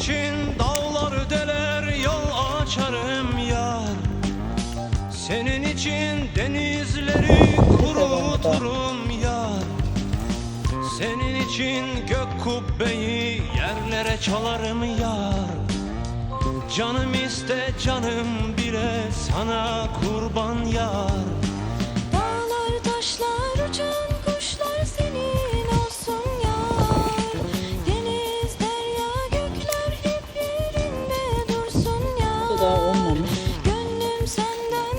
için dağlar deler yol açarım yar. Senin için denizleri kuruturum yar. Senin için gök kubbeyi yerlere çalarım yar. Canım iste canım bile sana kurban 个我们